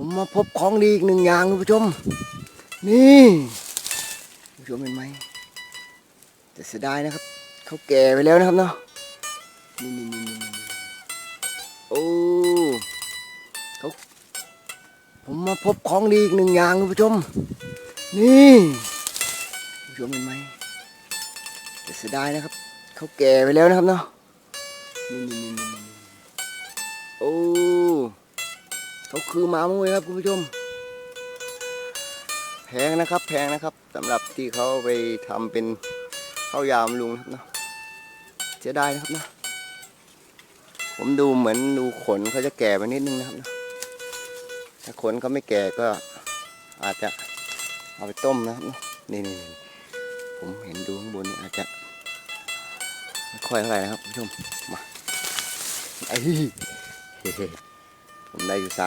ผมมาพบของดีอีกหนึ่งอย่างคุณผู้ชม นี่คุณผู้ชมเห็นไหมแต่เสียดายนะครับเขาแก่ไปแล้วนะครับเนาะนี่นี่นี่นี่นี่โอ้เขาผมมาพบของดีอีกหนึ่งอย่างคุณผู้ชม นี่คุณผู้ชมเห็นไหมแต่เสียดายนะครับเขาแก่ไปแล้วนะครับเนาะนี่นี่นี่นี่นี่โอ้ เขาคือหมามุ้ยครับคุณผู้ชม แพงนะครับ แพงนะครับสำหรับที่เขาไปทำเป็นข้าวยามลุงนะครับเนาะเสียดายนะครับเนาะผมดูเหมือนดูขนเขาจะแก่ไปนิดนึงนะครับเนาะถ้าขนเขาไม่แก่ก็อาจจะเอาไปต้มนะครับเนาะนี่นี่นี่ผมเห็นดูข้างบนนี่อาจจะไม่ค่อยเท่าไหร่นะครับคุณผู้ชมมาไอ้ผมได้อยู่สาม